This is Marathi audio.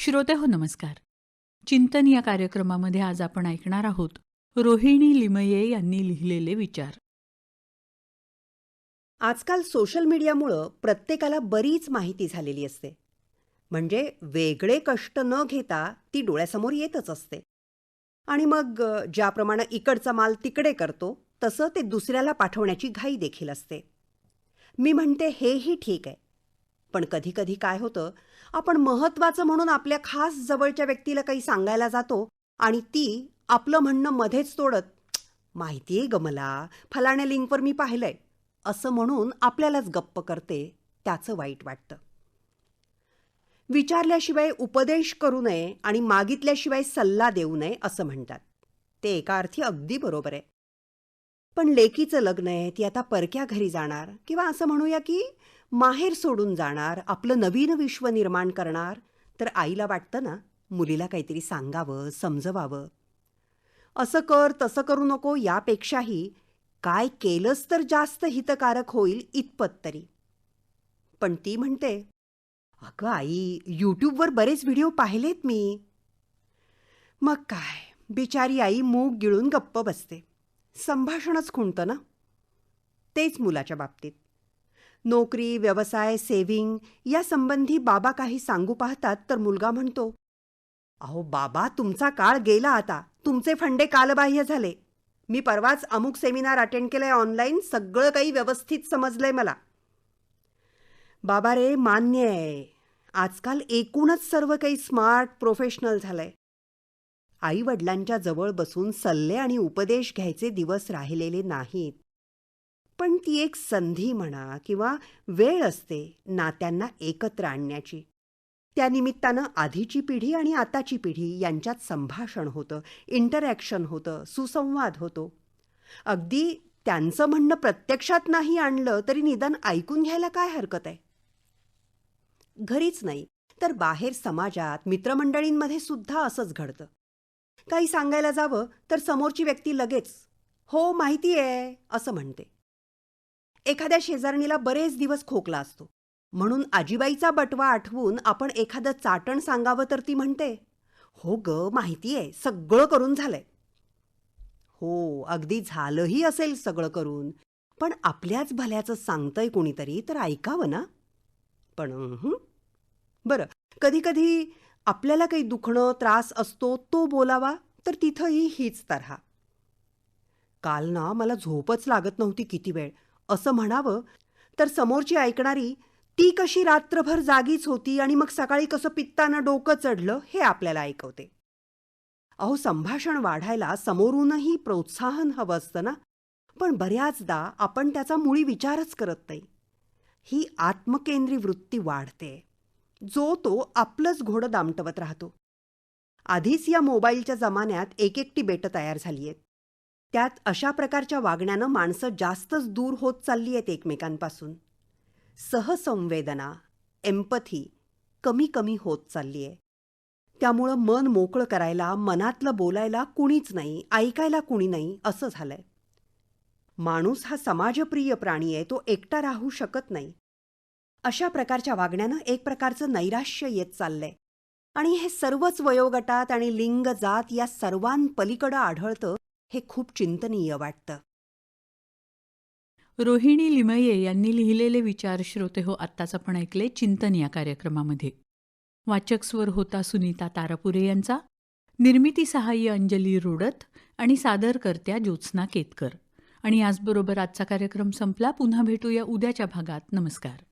श्रोते हो नमस्कार. चिंतन या कार्यक्रमामध्ये आज आपण ऐकणार आहोत रोहिणी लिमये यांनी लिहिलेले विचार. आजकाल सोशल मीडियामुळं प्रत्येकाला बरीच माहिती झालेली असते. म्हणजे वेगळे कष्ट न घेता ती डोळ्यासमोर येतच असते. आणि मग ज्याप्रमाणे इकडचा माल तिकडे करतो तसं ते दुसऱ्याला पाठवण्याची घाई देखील असते. मी म्हणते हेही ठीक आहे. पण कधीकधी काय होतं आपण महत्त्वाचं म्हणून आपल्या खास जवळच्या व्यक्तीला काही सांगायला जातो आणि ती आपलं म्हणणं मध्येच तोडत माहितीये ग मला फलाण्या लिंकवर मी पाहिलंय. असं म्हणून आपल्यालाच गप्प करते त्याचं वाईट वाटतं. विचारल्याशिवाय उपदेश करू नये आणि मागितल्याशिवाय सल्ला देऊ नये असं म्हणतात. ते एका अर्थी अगदी बरोबर आहे. पण लेकीचं लग्न आहे ती आता परक्या घरी जाणार. किंवा असं म्हणूया की माहेर सोडून जाणार आपलं नवीन विश्व निर्माण करणार तर आईला वाटतं ना मुलीला काहीतरी सांगावं समजवावं. असं कर तसं करू नको यापेक्षाही काय केलंच तर जास्त हितकारक होईल इतपत तरी. पण ती म्हणते अगं आई यूट्यूबवर बरेच व्हिडिओ पाहिलेत मी. मग काय बिचारी आई मूग गिळून गप्प बसते. संभाषणच खुंटतं ना? तेच मुलाच्या बाबतीत. नोकरी व्यवसाय सेव्हिंग यासंबंधी बाबा काही सांगू पाहतात तर मुलगा म्हणतो अहो बाबा तुमचा काळ गेला आता. तुमचे फंडे कालबाह्य झाले. मी परवाच अमुक सेमिनार अटेंड केलंय ऑनलाईन सगळं काही व्यवस्थित समजलंय मला. बाबा रे मान्य आहे. आजकाल एकूणच सर्व काही स्मार्ट प्रोफेशनल झालंय. आईवडिलांच्या जवळ बसून सल्ले आणि उपदेश घ्यायचे दिवस राहिलेले नाहीत. पण ती एक संधी म्हणा किंवा वेळ असते नात्यांना एकत्र आणण्याची. त्यानिमित्तानं आधीची पिढी आणि आताची पिढी यांच्यात संभाषण होतं इंटरॅक्शन होतं सुसंवाद होतो. अगदी त्यांचं म्हणणं प्रत्यक्षात नाही आणलं तरी निदान ऐकून घ्यायला काय हरकत आहे? घरीच नाही तर बाहेर समाजात मित्रमंडळींमध्ये सुद्धा असंच घडतं. काही सांगायला जावं तर समोरची व्यक्ती लगेच हो माहिती आहे असं म्हणते. एखाद्या शेजारणीला बरेच दिवस खोकला असतो. म्हणून आजीबाईचा बटवा आठवून आपण एखादं चाटण सांगावं तर ती म्हणते हो ग माहिती आहे सगळं करून झालंय. हो अगदी झालंही असेल सगळं करून पण आपल्याच भल्याचं सांगतंय कोणीतरी तर ऐकावं ना. पण बरं कधी कधी आपल्याला काही दुखणं त्रास असतो तो बोलावा तर तिथंही हीच तऱ्हा. काल ना मला झोपच लागत नव्हती किती वेळ. असं म्हणावं तर समोरची ऐकणारी ती कशी रात्रभर जागीच होती आणि मग सकाळी कसं पित्तानं डोकं चढलं हे आपल्याला ऐकवते. अहो संभाषण वाढायला समोरूनही प्रोत्साहन हवं असतं ना. पण बऱ्याचदा आपण त्याचा मुळी विचारच करत नाही. ही आत्मकेंद्री वृत्ती वाढते. जो तो आपलंच घोडं दामटवत राहतो. आधीच या मोबाईलच्या जमान्यात एक एकटी बेटं तयार झाली आहेत त्यात अशा प्रकारच्या वागण्यानं माणसं जास्तच दूर होत चालली आहेत एकमेकांपासून. सहसंवेदना एम्पथी कमी कमी होत चालली आहे त्यामुळं मन मोकळं करायला मनातलं बोलायला कुणीच नाही ऐकायला कुणी नाही असं झालंय. माणूस हा समाजप्रिय प्राणी आहे तो एकटा राहू शकत नाही. अशा प्रकारच्या वागण्यानं एक प्रकारचं नैराश्य येत चाललंय. आणि हे सर्वच वयोगटात आणि लिंग जात या सर्वांपलीकडं आढळतं हे खूप चिंतनीय वाटतं. रोहिणी लिमये यांनी लिहिलेले विचार श्रोते हो आत्ताच आपण ऐकले चिंतन या कार्यक्रमामध्ये. वाचक स्वर होता सुनीता तारापुरे यांचा निर्मिती सहाय्य अंजली रुडत आणि सादरकर्त्या ज्योत्स्ना केतकर. आणि याचबरोबर आजचा कार्यक्रम संपला पुन्हा भेटूया उद्याच्या भागात. नमस्कार.